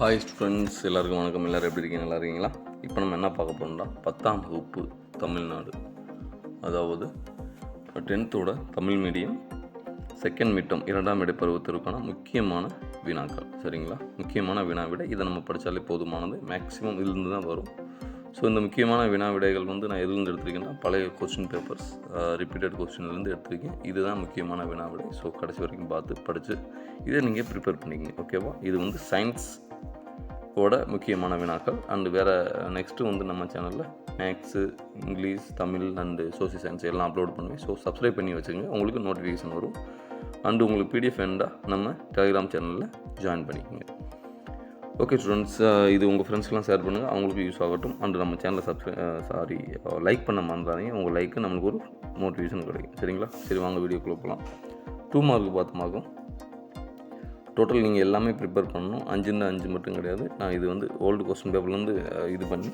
Hi students எல்லாருக்கும் வணக்கம். எல்லோரும் எப்படி இருக்கீங்க? நல்லா இருக்கீங்களா? இப்போ நம்ம என்ன பார்க்க போகிறோம்னா பத்தாம் வகுப்பு தமிழ்நாடு. அதாவது டென்த்தோட தமிழ் மீடியம் செகண்ட் மிட்டம் இரண்டாம் இடை பருவத்திற்கான முக்கியமான வினாக்கள். சரிங்களா? முக்கியமான வினா விடை. இதை நம்ம படித்தாலே போதுமானது. மேக்ஸிமம் இதுலேருந்து தான் வரும். ஸோ இந்த முக்கியமான வினா விடைகள் வந்து நான் எதுலேருந்து எடுத்திருக்கேன்னா பழைய கொஸ்டின் பேப்பர்ஸ் ரிப்பீட்டட் கொஸ்டின்லேருந்து எடுத்திருக்கேன். இதுதான் முக்கியமான வினா விடை. ஸோ கடைசி வரைக்கும் பார்த்து படித்து இதை நீங்கள் ப்ரிப்பேர் பண்ணிக்கங்க. ஓகேவா இது வந்து சயின்ஸ் ஓட முக்கியமான வினாக்கள். அண்டு வேறு நெக்ஸ்ட்டு வந்து நம்ம சேனலில் maths English Tamil and social science எல்லாம் அப்லோட் பண்ணுவேன் ஸோ சப்ஸ்கிரைப் பண்ணி வச்சுங்க உங்களுக்கு நோட்டிஃபிகேஷன் வரும். அண்டு உங்களுக்கு பிடிஎஃப் வேண்டாம் நம்ம டெலிகிராம் சேனலில் ஜாயின் பண்ணிக்கோங்க. ஓகே ஸ்டூடெண்ட்ஸ் இது உங்கள் ஃப்ரெண்ட்ஸ்க்கெலாம் ஷேர் பண்ணுங்கள் அவங்களுக்கு யூஸ் ஆகட்டும். அண்டு நம்ம சேனலை சப்ஸ்கிரை சாரி லைக் பண்ண மறந்துடாதீங்க. உங்கள் லைக்கு நம்மளுக்கு ஒரு மோட்டிவேஷன் கிடைக்கும். சரிங்களா? சரி வாங்க வீடியோக்குள்ளே போகலாம் டூ மார்க் பார்த்தமாகும் டோட்டல் நீங்கள் எல்லாமே ப்ரிப்பேர் பண்ணணும். அஞ்சுன்னு அஞ்சு மட்டும் கிடையாது. நான் இது வந்து ஓல்டு கொஸ்டின் பேப்பர்லேருந்து இது பண்ணி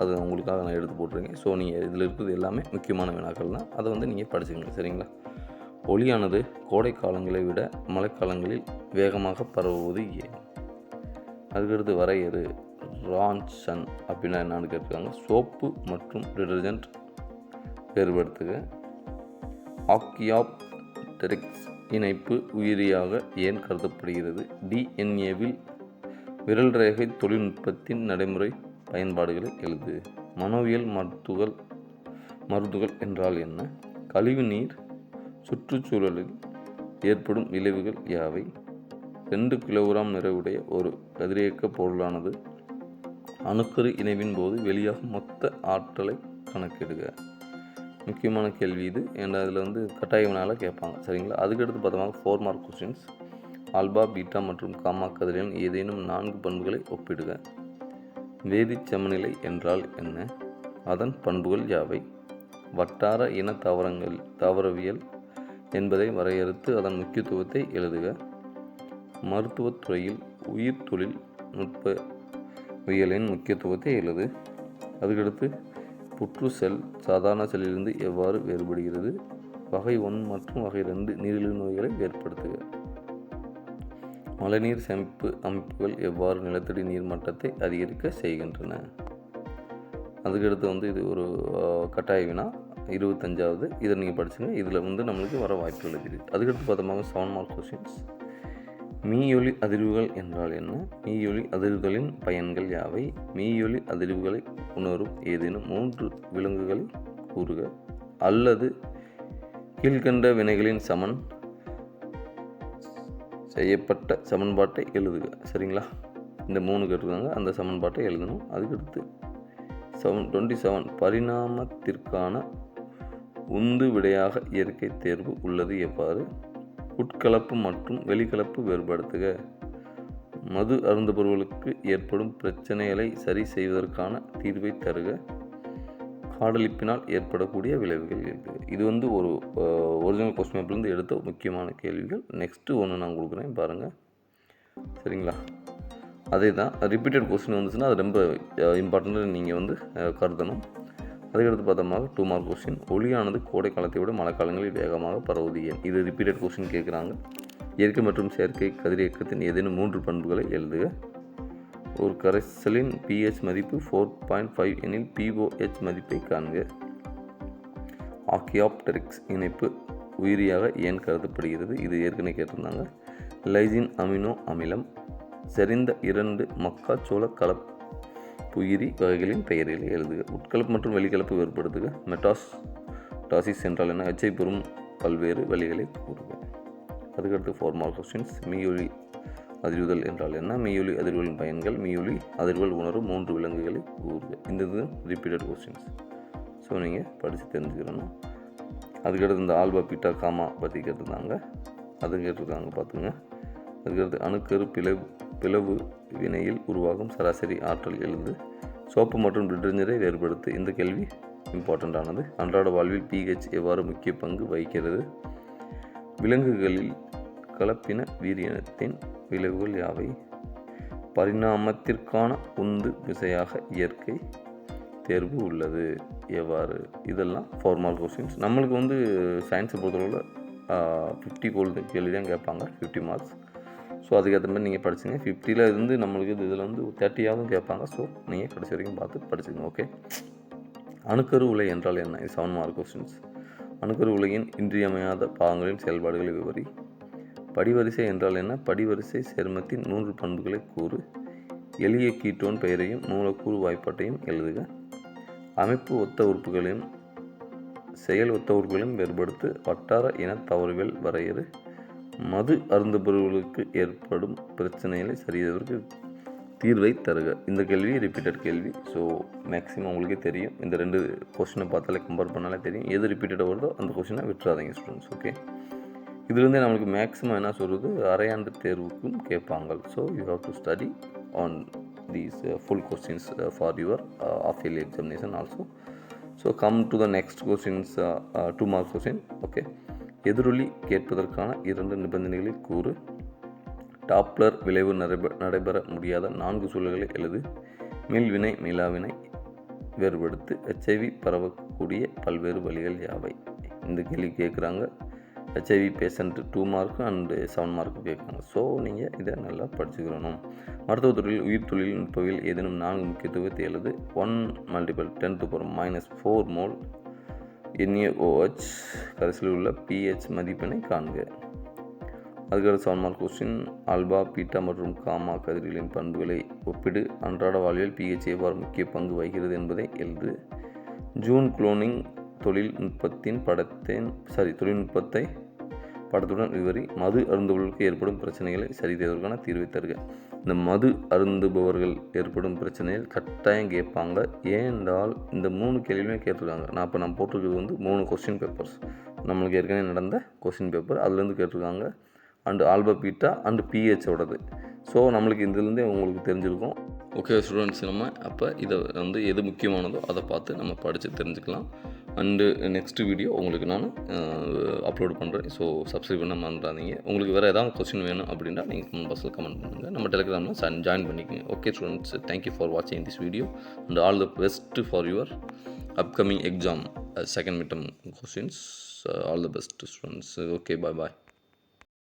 அதை உங்களுக்காக நான் எடுத்து போட்டிருக்கேன். ஸோ நீங்கள் இதில் இருக்கிறது எல்லாமே முக்கியமான வினாக்கள் தான். அதை வந்து நீங்கள் படிச்சுக்கங்க சரிங்களா? ஒளியானது கோடை காலங்களை விட மழைக்காலங்களில் வேகமாக பரவுவது ஏன்? அதுக்கடுத்து வரையறு ரான்சன் அப்படின்னா என்னன்னு கேட்டிருக்காங்க. சோப்பு மற்றும் டிடர்ஜென்ட் வேறுபடுத்துக. ஆக்கியாப் டெரிக்ஸ் இணைப்பு உயிரியாக ஏன் கருதப்படுகிறது? டிஎன்ஏவில் விரல் ரேகை தொழில்நுட்பத்தின் நடைமுறை பயன்பாடுகளை எழுது. மனோவியல் மருத்துவல் மருந்துகள் என்றால் என்ன? கழிவு நீர் சுற்றுச்சூழலில் ஏற்படும் விளைவுகள் யாவை? ரெண்டு கிலோகிராம் நிறைவுடைய ஒரு கதிரியக்க பொருளானது அணுக்கரு இணைவின் போது வெளியாகும் மொத்த ஆற்றலை கணக்கிடுக. முக்கியமான கேள்வி இது. ஏன்னா அதில் வந்து கட்டாயவனால கேட்பாங்க. சரிங்களா? அதுக்கடுத்து பார்த்தோம்னா four mark questions alpha beta மற்றும் காமா கதிரின் ஏதேனும் நான்கு பண்புகளை ஒப்பிடுக. வேதி சமநிலை என்றால் என்ன? அதன் பண்புகள் யாவை? வட்டார இன தாவரங்கள் தாவரவியல் என்பதை வரையறுத்து அதன் முக்கியத்துவத்தை எழுதுக. மருத்துவத் துறையில் உயிர் தொழில் நுட்பவியலின் முக்கியத்துவத்தை எழுது. அதுக்கடுத்து புற்று செல் சாதாரண செல்லிலிருந்து எவ்வாறு வேறுபடுகிறது? வகை ஒன் மற்றும் வகை ரெண்டு நீரிழிவு நோய்களை ஏற்படுத்துக. மழைநீர் சேமிப்பு அமைப்புகள் எவ்வாறு நிலத்தடி நீர் மட்டத்தை அதிகரிக்க செய்கின்றன? அதுக்கடுத்து வந்து இது ஒரு கட்டாய வினா. இருபத்தஞ்சாவது இதை நீங்கள் படிச்சுங்க. இதில் வந்து நம்மளுக்கு வர வாய்ப்புகள் இருக்குது. அதுக்கடுத்து பார்த்தோம்னா செவன் மார்க் கொஸ்டின்ஸ் மீயொலி அதிர்வுகள் என்றால் என்ன? மீயொலி அதிர்வுகளின் பயன்கள் யாவை? மீயொலி அதிர்வுகளை உணரும் ஏதேனும் மூன்று விலங்குகளை கூறுக. அல்லது கீழ்கண்ட வினைகளின் சமன் செய்யப்பட்ட சமன்பாட்டை எழுதுக. சரிங்களா? இந்த மூணு கேட்டிருக்காங்க. அந்த சமன்பாட்டை எழுதணும். அதுக்கடுத்து செவன் டுவெண்ட்டி செவன் பரிணாமத்திற்கான உந்து விடையாக இயற்கை தேர்வு உள்ளது எவ்வாறு? உட்கலப்பு மற்றும் வெளிக்கலப்பு வேறுபடுத்துக. மது அருந்துபவர்களுக்கு ஏற்படும் பிரச்சனைகளை சரி செய்வதற்கான தீர்வை தருக. காடலிப்பினால் ஏற்படக்கூடிய விளைவுகள் இருக்குது இது வந்து ஒரு ஒரிஜினல் கொஸ்டின் பேப்பர்லேருந்து எடுத்த முக்கியமான கேள்விகள். நெக்ஸ்ட்டு ஒன்று நான் கொடுக்குறேன் பாருங்கள் சரிங்களா? அதே தான் ரிப்பீட்டட் கொஸ்டின் வந்துச்சுன்னா அது ரொம்ப இம்பார்ட்டண்ட்டு நீங்கள் வந்து கருதணும். அதுக்கடுத்து பார்த்தோம்னா டூ மார்க் கொஸ்டின் ஒளியானது கோடை காலத்தை விட மழை காலங்களில் வேகமாக பரவுது ஏன் இது ரிப்பீட்டட் கொஸ்டின் கேட்குறாங்க. இயற்கை மற்றும் செயற்கை கதிரியக்கத்தின் ஏதேனும் மூன்று பண்புகளை எழுதுக. ஒரு கரைசலின் பிஹெச் மதிப்பு ஃபோர் பாயிண்ட் ஃபைவ் எனில் பிஓஹெச் மதிப்பை காண்க. ஆக்கியாப்டெரிக்ஸ் இணைப்பு உயிரியாக ஏன் கருதப்படுகிறது? இது ஏற்கனவே கேட்டிருந்தாங்க. லைசின் அமினோ அமிலம் செறிந்த இரண்டு மக்காச்சோள கலப்பு உயிரி வகைகளின் பெயர்களை எழுதுக. உட்கலப்பு மற்றும் வெளிக்கலப்பு வேறுபடுத்துக. மெட்டாஸ் டாசிஸ் என்றால் என்ன? எச்சை பெறும் பல்வேறு வழிகளை கூறுக. அதுக்கடுத்து ஃபார்மால் கொஸ்டின்ஸ் மீயொலி அதிர்வுதல் என்றால் என்ன? மீயொலி அதிர்வுகளின் பயன்கள். மீயொலி அதிர்வுகள் உணரும் மூன்று விலங்குகளை கூறுக. இந்த இது ரிப்பீட்டட் கொஸ்டின்ஸ் ஸோ நீங்கள் படித்து தெரிஞ்சுக்கிறணும் அதுக்கடுத்து இந்த ஆல்பா பீட்டா காமா பற்றி கேட்டிருந்தாங்க. அது கேட்டிருக்காங்க பார்த்துங்க. அதுக்கடுத்து அணுக்கரு பிளவு பிளவு வினையில் உருவாகும் சராசரி ஆற்றல் எழுது சோப்பு மற்றும் டிட்டர்ஜென்டை வேறுபடுத்து. இந்த கேள்வி இம்பார்ட்டண்ட்டானது அன்றாட வாழ்வில் பிஹெச் எவ்வாறு முக்கிய பங்கு வகிக்கிறது? விலங்குகளில் கலப்பின வீரியத்தின் விளைவுகள் யாவை? பரிணாமத்திற்கான உந்து விசையாக இயற்கை தேர்வு உள்ளது. எவ்வாறு? இதெல்லாம் ஃபார்மல் கொஸ்டின்ஸ் நம்மளுக்கு வந்து சயின்ஸை பொறுத்தளவில் ஃபிஃப்டி கோல்டு கேள்வி தான் கேட்பாங்க. ஃபிஃப்டி மார்க்ஸ் ஸோ அதுக்கேற்ற மாதிரி நீங்கள் படிச்சுங்க. ஃபிஃப்டியில் இருந்து நம்மளுக்கு இது இதில் வந்து தேர்ட்டியாகவும் கேட்பாங்க. ஸோ நீங்கள் கடைசி வரைக்கும் பார்த்து படிச்சுங்க ஓகே அணுக்கரு உலை என்றால் என்ன? இது செவன் மார்க் கொஸ்டின்ஸ் அணுக்கரு உலகின் இன்றியமையாத பாகங்களின் செயல்பாடுகளை விவரி. படிவரிசை என்றால் என்ன? படிவரிசை சேர்மத்தின் நூறு பண்புகளை கூறு. எளிய கீட்டோன் பெயரையும் மூலக்கூறு வாய்ப்பாட்டையும் எழுதுக. அமைப்பு ஒத்த உறுப்புகளையும் செயல் ஒத்த உறுப்புகளையும் வேறுபடுத்து வட்டார இன தவறுகள் வரையறு. மது அருந்துபவர்களுக்கு ஏற்படும் பிரச்சனைகளை சரிதற்கு தீர்வை தருக. இந்த கேள்வி ரிப்பீட்டட் கேள்வி. ஸோ மேக்ஸிமம் உங்களுக்கே தெரியும். இந்த ரெண்டு கொஷினை பார்த்தாலே கம்பேர் பண்ணாலே தெரியும். எது ரிப்பீட்டடாக வருதோ அந்த கொஷினை விட்டுறாதீங்க ஸ்டூடெண்ட்ஸ் ஓகே இதுலேருந்தே நம்மளுக்கு மேக்ஸிமம் என்ன சொல்கிறது அரையாண்டு தேர்வுக்கும் கேட்பாங்க so you have to study on these full questions for your half yearly examination also so come to the next questions two mark question okay எதிரொலி கேட்பதற்கான இரண்டு நிபந்தனைகளை கூறு. டாப்ளர் விளைவு நடைபெ நடைபெற முடியாத நான்கு சூழல்களை எழுது. மீள்வினை மீளாவினை வேறுபடுத்து ஹெச்ஐவி பரவக்கூடிய பல்வேறு வழிகள் யாவை? இந்த கேள்வி கேட்குறாங்க. HIV patient two mark and seven mark கேட்குறாங்க. ஸோ நீங்கள் இதை நல்லா படிச்சுக்கிறணும் மருத்துவத் தொழில் உயிர் தொழில்நுட்பவில் ஏதேனும் நான்கு முக்கியத்துவத்தை எழுது. One multiple ten to power minus four mole NaOH கடைசியில் உள்ள பிஹெச் மதிப்பினை காண்க. அதுக்கடுத்து seven mark question alpha beta மற்றும் காமா கதிர்களின் பண்புகளை ஒப்பிடு. அன்றாட வாழ்வில் பிஹெச் எவ்வாறு முக்கிய பங்கு வகிக்கிறது என்பதை எழுது. ஜூன் குளோனிங் தொழில்நுட்பத்தின் படத்தின் சாரி தொழில்நுட்பத்தை படத்துடன் விவரி. மது அருந்துபவர்களுக்கு ஏற்படும் பிரச்சனைகளை சரி செய்வதற்கான தீர்வை தருக. இந்த மது அருந்துபவர்கள் ஏற்படும் பிரச்சனையில் கட்டாயம் கேட்பாங்க. ஏனென்றால் இந்த மூணு கேள்வியுமே கேட்டிருக்காங்க. நான் இப்போ நான் போட்டிருக்கிறது வந்து மூணு கொஸ்டின் பேப்பர்ஸ் நம்மளுக்கு ஏற்கனவே நடந்த கொஸ்டின் பேப்பர் அதுலேருந்து கேட்டிருக்காங்க. அண்டு ஆல்பா பீட்டா அண்டு பிஹெச்சோடது ஸோ நம்மளுக்கு இதுலேருந்தே உங்களுக்கு தெரிஞ்சிருக்கும். ஓகே ஸ்டூடெண்ட்ஸ் நம்ம அப்போ இதை வந்து எது முக்கியமானதோ அதை பார்த்து நம்ம படித்து தெரிஞ்சுக்கலாம். அண்டு நெக்ஸ்ட் வீடியோ உங்களுக்கு நான் அப்லோட் பண்ணுறேன் ஸோ சப்ஸ்கிரைப் பண்ண மறந்துடாதீங்க. உங்களுக்கு வேறு ஏதாவது கொஸ்டின் வேணும் அப்படின்னா நீங்கள் கமெண்ட் பாக்ஸில் கமெண்ட் பண்ணுங்கள் நம்ம டெலிகிராமில் ஜாயின் பண்ணிக்கோங்க. Okay students thank you for வாட்சிங் this video and all the best for your upcoming exam second midterm questions all the best students okay bye bye